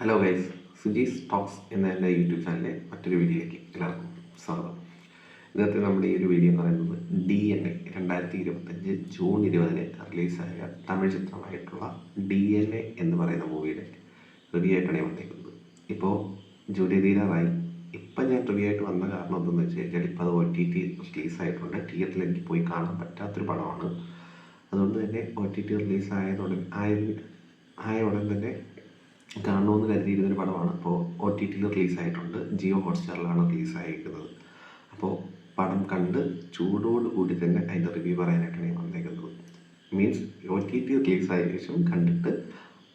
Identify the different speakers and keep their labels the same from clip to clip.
Speaker 1: Hello guys Suji's talks എന്ന എന്റെ YouTube ചാനലിലെ മറ്റൊരു വീഡിയോയിലേക്ക് എല്ലാവർക്കും സ്വാഗതം. ഇന്നത്തെ നമ്മുടെ ഈ ഒരു വീഡിയോ എന്ന് പറയുന്നത് ഡി എൻ എ രണ്ടായിരത്തി ഇരുപത്തഞ്ച് ജൂൺ ഇരുപതിന് റിലീസായ തമിഴ് ചിത്രമായിട്ടുള്ള ഡി എൻ എ എന്ന് പറയുന്ന മൂവിയുടെ റിവ്യൂ ആയിട്ടാണ് വന്നേക്കുന്നത് ഇപ്പോൾ ജൂലൈ തീരാറായി ഇപ്പം ഞാൻ റിവ്യൂ ആയിട്ട് വന്ന കാരണം എന്തെന്ന് വെച്ച് കഴിഞ്ഞാൽ ഇപ്പോൾ അത് ഒ ടി ടി റിലീസായിട്ടുണ്ട്. തിയേറ്ററിൽ എനിക്ക് പോയി കാണാൻ പറ്റാത്തൊരു പടമാണ്. അതുകൊണ്ട് തന്നെ ഒ ടി ടി റിലീസ് ആയ ആയ ഉടൻ തന്നെ കാണണമെന്ന് കരുതിയിരുന്നൊരു പടമാണ്. അപ്പോൾ ഒ ടി ടിയിൽ റിലീസായിട്ടുണ്ട്. ജിയോ ഹോട്ട്സ്റ്റാറിലാണ് റിലീസായിരിക്കുന്നത് അപ്പോൾ പടം കണ്ട് ചൂടോട് കൂടി തന്നെ അതിന്റെ റിവ്യൂ പറയാനായിട്ടാണ് ഞാൻ വന്നേക്കുന്നത്. മീൻസ് ഒ ടി ടി റിലീസായ ശേഷം കണ്ടിട്ട്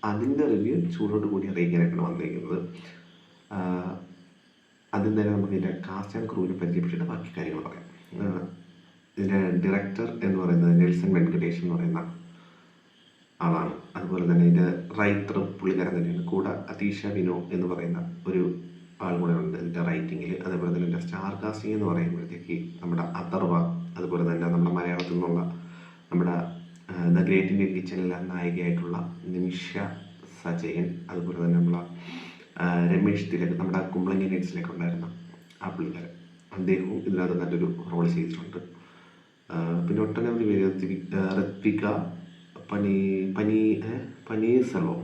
Speaker 1: അതിന്റെ റിവ്യൂ ചൂടോട് കൂടി അറിയിക്കാനായിട്ടാണ് വന്നേക്കുന്നത്. ആദ്യം തന്നെ നമുക്ക് ഇതിന്റെ കാസ്റ്റ് ആൻഡ് ക്രൂവിനെ പരിചയപ്പെട്ടിട്ട് ബാക്കി കാര്യങ്ങൾ പറയാം. ഇതിന്റെ ഡയറക്ടർ എന്ന് പറയുന്നത് നെൽസൺ വെങ്കടേഷ് എന്ന് പറയുന്ന ആളാണ് അതുപോലെ തന്നെ ഇതിന്റെ റൈറ്റർ പുള്ളിക്കാരൻ തന്നെയാണ്. കൂടെ അതീഷ വിനോ എന്ന് പറയുന്ന ഒരു ആൾ കൂടെ ഉണ്ട് ഇതിന്റെ റൈറ്റിങ്ങിൽ അതേപോലെ തന്നെ ഇതിന്റെ സ്റ്റാർ കാസ്റ്റിംഗ് എന്ന് പറയുമ്പോഴത്തേക്ക് നമ്മുടെ അഥർവ അതുപോലെ തന്നെ നമ്മുടെ മലയാളത്തിൽ നിന്നുള്ള നമ്മുടെ ദ ഗ്രേറ്റ് ഇന്ത്യൻ കിച്ചണിലെ നായികയായിട്ടുള്ള നിമിഷ സജയൻ അതുപോലെ തന്നെ നമ്മളെ രമേഷ് തിലക് നമ്മുടെ കുമ്പളങ്ങി നൈറ്റ്സിലേക്ക് ഉണ്ടായിരുന്ന ആ പുള്ളിക്കാരൻ. അദ്ദേഹവും ഇതിനകത്ത് നല്ലൊരു റോൾ ചെയ്തിട്ടുണ്ട്. പിന്നെ ഒട്ടനവധി പേര് ഋത്വിക പനി പനി സെൽവം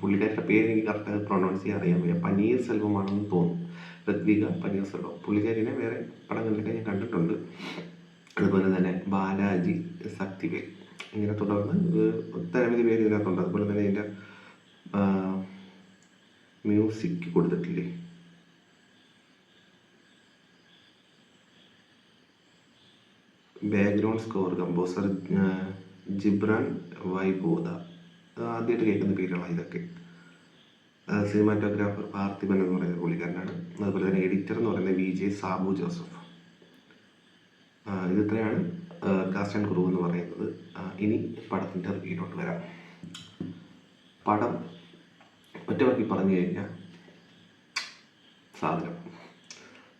Speaker 1: പുള്ളിക്കാരിയുടെ പേര് എനിക്ക് കറക്റ്റ് പ്രൊണൗൺസ് ചെയ്യാൻ അറിയാൻ വയ്യ. പനീർ സെൽവമാണെന്ന് തോന്നുന്നു. ഋത്വിക പനീർ സെൽവം പുള്ളിക്കാരിനെ വേറെ പടങ്ങളിലൊക്കെ ഞാൻ കണ്ടിട്ടുണ്ട്. അതുപോലെ തന്നെ ബാലാജി ശക്തിവേൽ ഇങ്ങനെ തുടർന്ന് ഒട്ടനവധി പേര് ഇതിനകത്തുണ്ട്. അതുപോലെ തന്നെ ഇതിന്റെ മ്യൂസിക് കൊടുത്തിട്ടില്ലേ? ബാക്ക്ഗ്രൗണ്ട് സ്കോർ കമ്പോസർ ജിബ്രാൻ വൈബോധ ആദ്യമായിട്ട് കേൾക്കുന്ന പേരുകളാണ് ഇതൊക്കെ. സിനിമാറ്റോഗ്രാഫർ പാർത്ഥിപൻ എന്ന് പറയുന്ന പുള്ളിക്കാരനാണ്. അതുപോലെ തന്നെ എഡിറ്റർ എന്ന് പറയുന്നത് വി ജെ സാബു ജോസഫ്. ഇതിത്രയാണ് കാസ്റ്റ് ആൻഡ് ക്രൂ എന്ന് പറയുന്നത്. ഇനി പടത്തിന്റെ റിവ്യൂലോട്ട് വരാം. പടം ഒറ്റവാക്കി പറഞ്ഞു കഴിഞ്ഞാൽ സാധനം.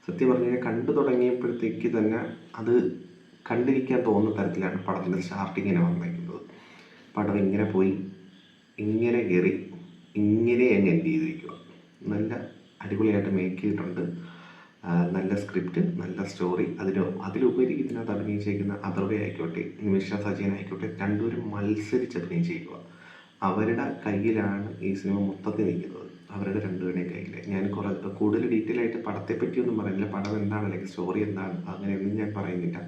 Speaker 1: സത്യം പറഞ്ഞു കഴിഞ്ഞാൽ കണ്ടു തുടങ്ങിയപ്പോഴത്തേക്ക് തന്നെ അത് കണ്ടിരിക്കാൻ തോന്നുന്ന തരത്തിലാണ് പടത്തിന്റെ സ്റ്റാർട്ടിങ്ങിനെ വന്നേക്കുന്നത് പടം ഇങ്ങനെ പോയി ഇങ്ങനെ കയറി ഇങ്ങനെ അങ്ങ് എൻഡ് ചെയ്തിരിക്കുക. നല്ല അടിപൊളിയായിട്ട് മേക്ക് ചെയ്തിട്ടുണ്ട്. നല്ല സ്ക്രിപ്റ്റ് നല്ല സ്റ്റോറി അതിന് അതിലുപരി ഇതിനകത്ത് അഭിനയിച്ചിരിക്കുന്ന അഥർവ ആയിക്കോട്ടെ നിമിഷ സജീൻ ആയിക്കോട്ടെ രണ്ടുപേരും മത്സരിച്ച് അഭിനയിച്ചിരിക്കുക അവരുടെ കയ്യിലാണ് ഈ സിനിമ മൊത്തത്തിൽ നിൽക്കുന്നത്. അവരുടെ രണ്ടുപേരുടെയും കയ്യിൽ ഞാൻ കുറെ കൂടുതൽ ഡീറ്റെയിൽ ആയിട്ട് പടത്തെ പറ്റിയൊന്നും പറയുന്നില്ല പടം എന്താണ് അല്ലെങ്കിൽ സ്റ്റോറി എന്താണ് അങ്ങനെയൊന്നും ഞാൻ പറയുന്നില്ല.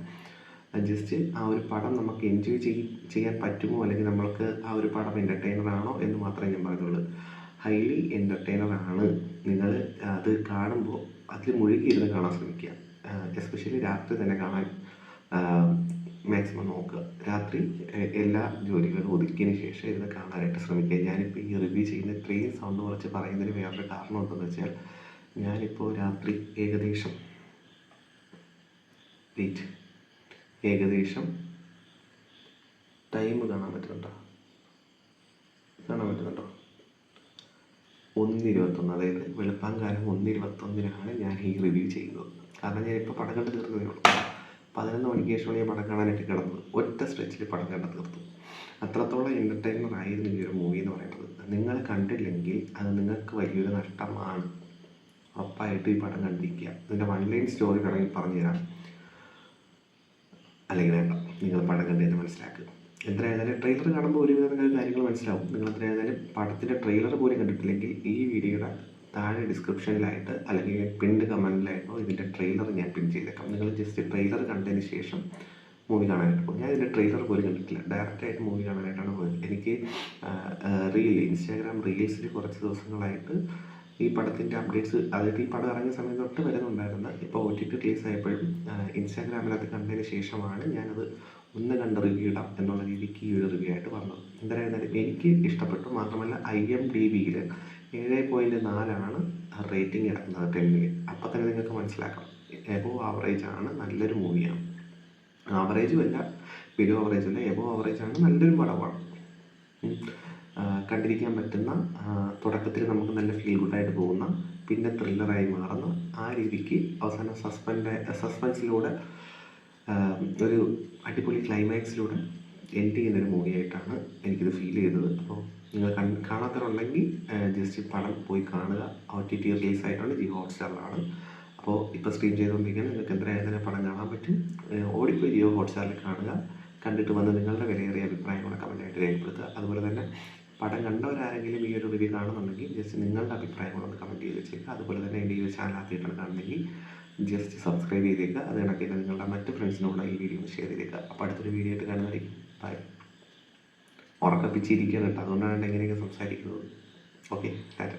Speaker 1: ജസ്റ്റ് ആ ഒരു പടം നമുക്ക് എൻജോയ് ചെയ് ചെയ്യാൻ പറ്റുമോ? അല്ലെങ്കിൽ നമ്മൾക്ക് ആ ഒരു പടം എന്റർടൈനർ ആണോ എന്ന് മാത്രമേ ഞാൻ പറഞ്ഞുള്ളൂ. ഹൈലി എന്റർടൈനർ ആണ്. നിങ്ങൾ അത് കാണുമ്പോൾ അതിൽ മുഴുകിയിരുന്ന് കാണാൻ ശ്രമിക്കുക. എസ്പെഷ്യലി രാത്രി തന്നെ കാണാൻ മാക്സിമം നോക്കുക. രാത്രി എല്ലാ ജോലികളും ഒതുക്കിയതിന് ശേഷം ഇരുന്ന് കാണാനായിട്ട് ശ്രമിക്കുക. ഞാനിപ്പോൾ ഈ റിവ്യൂ ചെയ്യുന്ന ഇത്രയും സൗണ്ട് കുറച്ച് പറയുന്നതിന് വേറൊരു കാരണം എന്തെന്ന് വെച്ചാൽ ഞാനിപ്പോൾ രാത്രി ഏകദേശം വെയിറ്റ് ഏകദേശം ടൈം കാണാൻ പറ്റുന്നുണ്ടോ? കാണാൻ പറ്റുന്നുണ്ടോ? ഒന്ന് ഇരുപത്തൊന്ന് അതായത് വെളുപ്പാങ്കാലം ഒന്ന് ഇരുപത്തൊന്നിനാണ് ഞാൻ ഈ റിവ്യൂ ചെയ്യുന്നത്. കാരണം ഞാൻ ഇപ്പോൾ പടം കണ്ട് തീർന്നതേ ഉള്ളൂ. പതിനൊന്ന് മണിക്ക് ശേഷമാണ് ഞാൻ പടം കാണാനായിട്ട് കിടന്നത്. ഒറ്റ സ്ട്രെച്ചിൽ പടം കണ്ട് തീർത്തു. അത്രത്തോളം എന്റർടൈനർ ആയിരുന്നു ഈ ഒരു മൂവി എന്ന് പറയുന്നത്. നിങ്ങൾ കണ്ടില്ലെങ്കിൽ അത് നിങ്ങൾക്ക് വലിയൊരു നഷ്ടമാണ്. ഉറപ്പായിട്ട് ഈ പടം കണ്ടിരിക്കുക. ഇതിന്റെ വൺ ലൈൻ സ്റ്റോറി വേണമെങ്കിൽ പറഞ്ഞുതരാം. അല്ലെങ്കിൽ വേണ്ട നിങ്ങൾ പടം കണ്ടു മനസ്സിലാക്കുക. എത്രയായാലും ട്രെയിലർ കാണുമ്പോൾ ഒരുവിധം നിങ്ങൾക്ക് കാര്യങ്ങൾ മനസ്സിലാവും. നിങ്ങൾ എത്രയായാലും പടത്തിന്റെ ട്രെയിലർ പോലും കണ്ടിട്ടില്ലെങ്കിൽ ഈ വീഡിയോയുടെ താഴെ ഡിസ്ക്രിപ്ഷനിലായിട്ട് അല്ലെങ്കിൽ പിൻഡ് കമന്റിലായിട്ടോ ഇതിന്റെ ട്രെയിലർ ഞാൻ പിൻ ചെയ്തേക്കാം. നിങ്ങൾ ജസ്റ്റ് ട്രെയിലർ കണ്ടതിന് ശേഷം മൂവി കാണാനായിട്ട് പോകും. ഞാൻ ഇതിന്റെ ട്രെയിലർ പോലും കണ്ടിട്ടില്ല. ഡയറക്റ്റായിട്ട് മൂവി കാണാനായിട്ടാണ് പോയത്. എനിക്ക് റീൽ ഇൻസ്റ്റാഗ്രാം റീൽസിൽ കുറച്ച് ദിവസങ്ങളായിട്ട് ഈ പടത്തിന്റെ അപ്ഡേറ്റ്സ് അതായത് ഈ പടം ഇറങ്ങിയ സമയം തൊട്ട് വരുന്നുണ്ടായിരുന്നു ഇപ്പോൾ ഒ ടി ടി റിലീസ് ആയപ്പോഴും അത് കണ്ടതിന് ശേഷമാണ് ഞാനത് ഒന്ന് കണ്ട് റിവ്യൂ ഇടാം എന്നുള്ള രീതിക്ക് ഈ ഒരു റിവ്യൂ ആയിട്ട് വന്നത്. എന്തായിരുന്നാലും എനിക്ക് ഇഷ്ടപ്പെട്ടു. മാത്രമല്ല ഐ എം ഡി ബിയിൽ ഏഴ് പോയിന്റ് നാലാണ് റേറ്റിംഗ് കിടക്കുന്നത് ടെന്നിൽ അപ്പം തന്നെ നിങ്ങൾക്ക് മനസ്സിലാക്കാം. എബോ ആവറേജ് ആണ് നല്ലൊരു മൂവിയാണ് ആവറേജും അല്ല ബിലോ ആവറേജും അല്ല എബോ ആവറേജ് ആണ് നല്ലൊരു പടമാണ്. കണ്ടിരിക്കാൻ പറ്റുന്ന തുടക്കത്തിൽ നമുക്ക് നല്ല ഫീൽ ഗുഡായിട്ട് പോകുന്ന പിന്നെ ത്രില്ലറായി മാറുന്ന ആ രീതിക്ക് അവസാനം സസ്പെൻഡ് സസ്പെൻസിലൂടെ ഒരു അടിപൊളി ക്ലൈമാക്സിലൂടെ എൻഡ് ചെയ്യുന്ന ഒരു മൂവിയായിട്ടാണ് എനിക്കിത് ഫീൽ ചെയ്തത് അപ്പോൾ നിങ്ങൾ കൺ കാണാത്തവരുണ്ടെങ്കിൽ ജസ്റ്റ് പടം പോയി കാണുക. ഒ ടി ടി റിലീസ് ആയിട്ടുണ്ട് ജിയോ ഹോട്ട്സ്റ്റാറിലാണ്. അപ്പോൾ ഇപ്പോൾ സ്ട്രീം ചെയ്തുകൊണ്ടിരിക്കുന്നത് നിങ്ങൾക്ക് എന്തായാലും തന്നെ പടം കാണാൻ പറ്റും. ഓടിപ്പോയി ജിയോ ഹോട്ട്സ്റ്റാറിൽ കാണുക. കണ്ടിട്ട് വന്ന് നിങ്ങളുടെ വിലയേറിയ അഭിപ്രായങ്ങൾ കമന്റായിട്ട് രേഖപ്പെടുത്തുക. അതുപോലെ തന്നെ പടം കണ്ടവരാരെങ്കിലും ഈ ഒരു റിവ്യൂ കാണുന്നുണ്ടെങ്കിൽ ജസ്റ്റ് നിങ്ങളുടെ അഭിപ്രായങ്ങളൊന്ന് കമന്റ് ചെയ്ത് വെച്ചേക്കുക. അതുപോലെ തന്നെ എന്റെ ഈ ഒരു ചാനൽ ആദ്യമായിട്ടാണ് കാണുന്നെങ്കിൽ ജസ്റ്റ് സബ്സ്ക്രൈബ് ചെയ്തേക്കുക. അത് കണക്ക് നിങ്ങളുടെ മറ്റ് ഫ്രണ്ട്സിനോട് ഈ വീഡിയോ ഷെയർ ചെയ്തേക്കുക. അപ്പോൾ അടുത്തൊരു വീഡിയോ ആയിട്ട് കാണുന്നതായിരിക്കും. ബൈ ഉറക്കപ്പിച്ചിരിക്കുകയാണ് കേട്ടോ. അതുകൊണ്ടാണ് എങ്ങനെയൊക്കെ സംസാരിക്കുന്നത്. ഓക്കെ ടാറ്റ